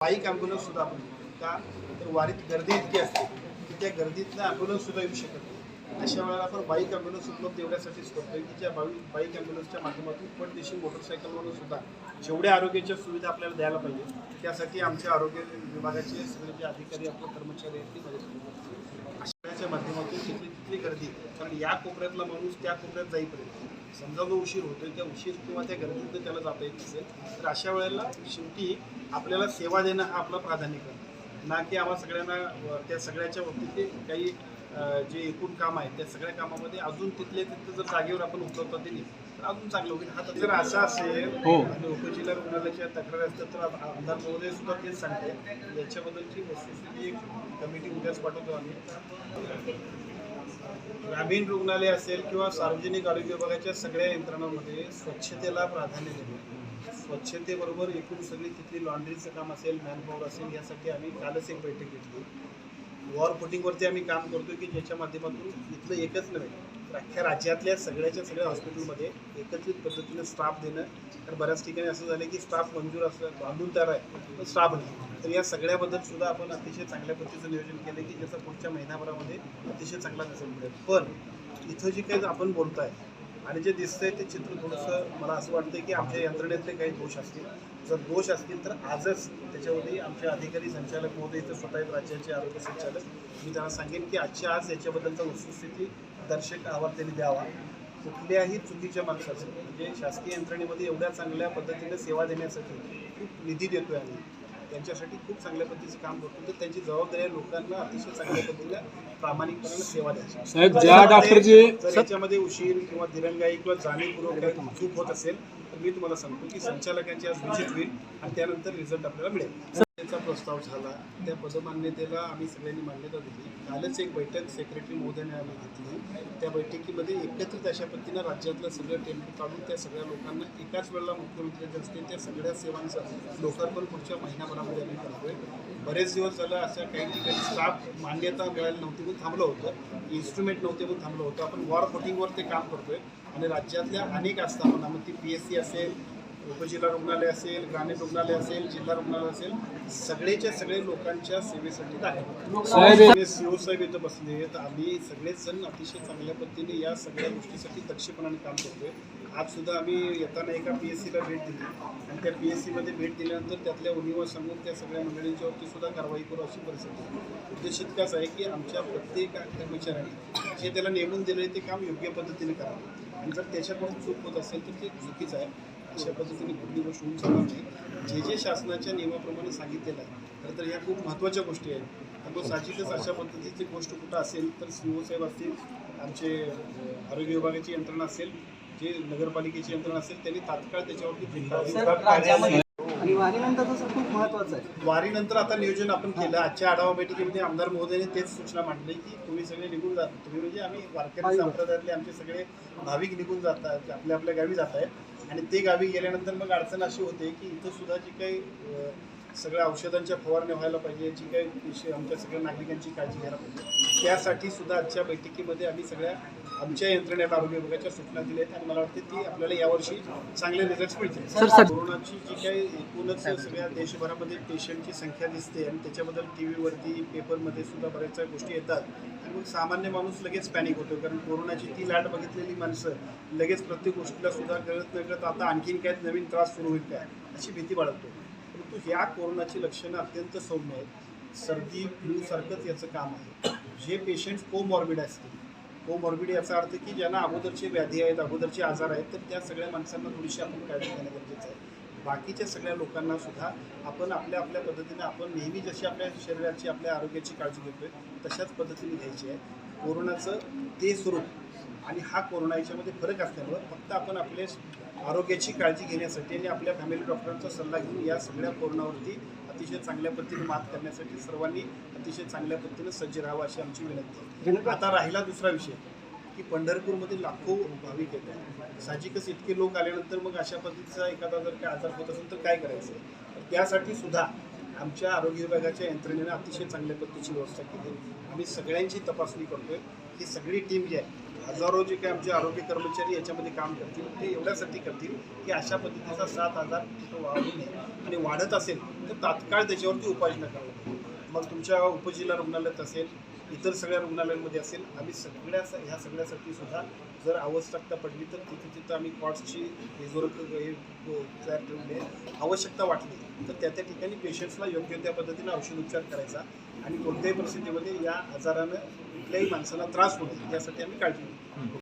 Bike ambulance सुद्धा आपण का? तर वारीत गर्दी इतकी असते की त्या गर्दीतनं ॲम्ब्युलन्स सुद्धा येऊ शकत नाही. अशा वेळेला आपण बाईक ॲम्ब्युलन्स उपलब्ध एवढ्यासाठीच करतोय की ज्या बाई बाईक ॲम्ब्युलन्सच्या माध्यमातून पटदिशी मोटरसायकलवरून सुद्धा जेवढ्या आरोग्याच्या सुविधा आपल्याला द्यायला पाहिजे त्यासाठी आमच्या आरोग्य विभागाचे सगळे जे अधिकारी आपले कर्मचारी आहेत ते मदत अशा माध्यमातून तिथली तिथली गर्दी कारण या कोपऱ्यातला माणूस त्या कोपऱ्यात जाईपर्यंत समजा जो उशीर होतोय त्या उशीर किंवा त्या गर्दीतनं त्याला जाता येत नसेल तर अशा वेळेला शेवटी आपल्याला सेवा देणं हा आपला प्राधान्यक्रम ना की आम्हा सगळ्यांना त्या सगळ्याच्या बाबतीत ते काही जे एकूण काम आहे त्या सगळ्या कामामध्ये अजून तिथले तिथं जर जागेवर आपण उपलब्धता दिली तर अजून चांगलं होईल. हा जर असा असेल हो. आणि उपजिल्हा रुग्णालयाच्या तक्रारी असतात तर आमदार महोदय सुद्धा तेच सांगते याच्याबद्दलची वस्तुस्थिती एक कमिटी उद्याच पाठवतो आम्ही. ग्रामीण रुग्णालय असेल किंवा सार्वजनिक आरोग्य विभागाच्या सगळ्या यंत्रणांमध्ये स्वच्छतेला प्राधान्य दिले स्वच्छतेबरोबर एकूण सगळी तिथली लॉन्ड्रीचं काम असेल मॅनपॉवर असेल यासाठी आम्ही कालच एक बैठक घेतली. वॉर फुटिंगवरती आम्ही काम करतो की ज्याच्या माध्यमातून इथलं एकच नव्हे अख्ख्या राज्यातल्या सगळ्याच्या सगळ्या हॉस्पिटलमध्ये एकत्रित पद्धतीने स्टाफ देणं. कारण बऱ्याच ठिकाणी असं झालं की स्टाफ मंजूर असं बांधून तयार आहे पण स्टाफ नाही. तर या सगळ्याबद्दल सुद्धा आपण अतिशय चांगल्या पद्धतीचं नियोजन केलं की ज्याचा पुढच्या महिन्याभरामध्ये अतिशय चांगला रिझल्ट मिळेल. पण इथं जे काही आपण बोलत आहे आणि जे दिसतंय ते चित्र थोडंसं मला असं वाटतंय की आमच्या यंत्रणेतले काही दोष असतील. जर दोष असतील तर आजच त्याच्यामध्ये आमचे अधिकारी संचालक महोदय इथं स्वतः राज्याचे आरोग्य संचालक. मी त्यांना सांगेन की आजच्या आज याच्याबद्दलचा वस्तुस्थिती दर्शक अहवाल त्यांनी द्यावा. कुठल्याही चुकीच्या माणसाचं म्हणजे शासकीय यंत्रणेमध्ये एवढ्या चांगल्या पद्धतीने सेवा देण्यासाठी खूप निधी देतोय आम्ही. त्यांच्यासाठी खूप चांगल्या पद्धतीचं काम करतो तर त्यांची जबाबदारी लोकांना अतिशय चांगल्या पद्धतीने प्रामाणिकपणाने सेवा द्यायची. साहेब ज्या डॉक्टरचे याच्यामध्ये उशीर किंवा दिरंगाई किंवा जाणीवपूर्वक चूक होत असेल तर मी तुम्हाला सांगतो की संचालकांची आज विजिट होईल आणि त्यानंतर रिझल्ट आपल्याला मिळेल. त्याचा प्रस्ताव झाला. त्या पदमान्यतेला आम्ही सगळ्यांनी मान्यता दिली. कालच एक बैठक सेक्रेटरी महोदयाने आम्ही घेतली. त्या बैठकीमध्ये एकत्रित अशा पद्धतीनं राज्यातलं सगळं टेंडर काढून त्या सगळ्या लोकांना एकाच वेळेला मुख्यमंत्री जे असतील त्या सगळ्या सेवांचं लोकार्पण पुढच्या महिन्याभरामध्ये आम्ही करतोय बरेच दिवस झालं अशा काही ठिकाणी स्टाफ मान्यता मिळायला नव्हती म्हणून थांबलं होतं. इन्स्ट्रुमेंट नव्हते म्हणून थांबलं होतं. आपण वॉर फुटिंगवर ते काम करतोय. आणि राज्यातल्या अनेक आस्थापना मग ती पी एस सी असेल उपजिल्हा रुग्णालय असेल ग्रामीण रुग्णालय असेल जिल्हा रुग्णालय असेल सगळेच्या सगळे लोकांच्या सेवेसाठी आहे. सीओ साहेब इथं बसले आहेत आम्ही सगळेच जण अतिशय चांगल्या पद्धतीने या सगळ्या गोष्टीसाठी दक्षपणाने काम करतोय. आजसुद्धा आम्ही येताना एका पी एस सीला भेट दिली. आणि त्या पी एस सीमध्ये भेट दिल्यानंतर त्यातल्या उणीवा सांगून त्या सगळ्या मंडळींच्यावरती सुद्धा कारवाई करू अशी परिस्थिती उद्देशित उद्देश इतकाच आहे की आमच्या प्रत्येक कर्मचाऱ्यांनी जे त्याला नेमून दिलं ते काम योग्य पद्धतीने करावं. आणि जर त्याच्याकडून चूक होत असेल तर ते चुकीचं आहे. अशा पद्धतीने कुठली गोष्ट होऊन चालणार नाही. जे जे शासनाच्या नियमाप्रमाणे सांगितलेलं आहे खरं तर ह्या खूप महत्त्वाच्या गोष्टी आहेत. त्यामुळे साहजिकच अशा पद्धतीची गोष्ट कुठं असेल तर सी ओ साहेब असतील आमचे आरोग्य विभागाची यंत्रणा असेल जे नगरपालिकेची यंत्रणा असेल त्यांनी तात्काळ त्याच्यावरती आणि वारीनंतर तसं खूप महत्वाचं आहे. वारीनंतर आता नियोजन आपण केलं. आजच्या आढावा बैठकीमध्ये आमदार महोदयाने तेच सूचना मांडली की तुम्ही सगळे निघून जात तुम्ही म्हणजे आम्ही वारकरी संप्रदायातले आमचे सगळे भाविक निघून जातात आपल्या आपल्या गावी जात आहेत. आणि ते गावी गेल्यानंतर मग अडचण अशी होते की इथं सुद्धा जी काही सगळ्या औषधांच्या फवारण्या व्हायला पाहिजे जी काही विषय आमच्या सगळ्या नागरिकांची काळजी घ्यायला पाहिजे. त्यासाठी सुद्धा आजच्या बैठकीमध्ये आम्ही सगळ्या आमच्या यंत्रणेला आरोग्य विभागाच्या सूचना दिल्या आहेत आणि मला वाटते ती आपल्याला यावर्षी चांगले रिझल्ट मिळतील. कोरोनाची जी काही एकूणच सगळ्या देशभरामध्ये पेशंटची संख्या दिसते आणि त्याच्याबद्दल टी व्हीवरती पेपरमध्ये सुद्धा बऱ्याचशा गोष्टी येतात. आणि मग सामान्य माणूस लगेच पॅनिक होतो कारण कोरोनाची ती लाट बघितलेली माणसं लगेच प्रत्येक गोष्टीला सुद्धा कळत न कळत आता आणखीन काय नवीन त्रास सुरू होईल काय अशी भीती बाळगतो. परंतु ह्या कोरोनाची लक्षणं अत्यंत सौम्य आहेत. सर्दी फ्लूसारखंच याचं काम आहे. जे पेशंट्स कोमॉर्बिड असतील कोमॉर्बिड याचा अर्थ की ज्यांना अगोदरचे व्याधी आहेत अगोदरचे आजार आहेत तर त्या सगळ्या माणसांना थोडीशी आपण काळजी घेणं गरजेचं आहे. बाकीच्या सगळ्या लोकांना सुद्धा आपण आपल्या आपल्या पद्धतीने आपण नेहमी जशी आपल्या शरीराची आपल्या आरोग्याची काळजी घेतोय तशाच पद्धतीने घ्यायची आहे. कोरोनाचं ते स्वरूप आणि हा कोरोना याच्यामध्ये फरक असल्यामुळं फक्त आपण आपल्या आरोग्याची काळजी घेण्यासाठी आणि आपल्या फॅमिली डॉक्टरांचा सल्ला घेऊन या सगळ्या कोरोनावरती अतिशय चांगल्या पद्धतीने मात करण्यासाठी सर्वांनी अतिशय चांगल्या पद्धतीने सज्ज राहावं अशी आमची विनंती आहे. आता राहिला दुसरा विषय की पंढरपूरमध्ये लाखो भाविक येत आहेत साहजिकच इतके लोक आल्यानंतर मग अशा पद्धतीचा एखादा जर काय आजार होत असेल तर काय करायचं? तर त्यासाठी सुद्धा आमच्या आरोग्य विभागाच्या यंत्रणेनं अतिशय चांगल्या पद्धतीची व्यवस्था केली आहे. आम्ही सगळ्यांची तपासणी करतोय. ही सगळी टीम जी आहे हजारो जे काही आमचे आरोग्य कर्मचारी याच्यामध्ये काम करतील ते एवढ्यासाठी करतील की अशा पद्धतीचा सात हजार कुठं वाढू नये आणि वाढत असेल तर तात्काळ त्याच्यावरती उपाययोजना करावी मग तुमच्या उपजिल्हा रुग्णालयात असेल इतर सगळ्या रुग्णालयांमध्ये असेल आम्ही सगळ्या ह्या सगळ्यासाठी सुद्धा जर आवश्यकता पडली तर तिथे तिथं आम्ही कॉट्सची रिझोर्ट हे तयार ठेवले आवश्यकता वाटली तर त्या त्या ठिकाणी पेशंट्सला योग्य त्या पद्धतीने औषध उपचार करायचा आणि कोणत्याही परिस्थितीमध्ये या आजारानं कुठल्याही माणसाला त्रास होईल यासाठी आम्ही काळजी घेतो.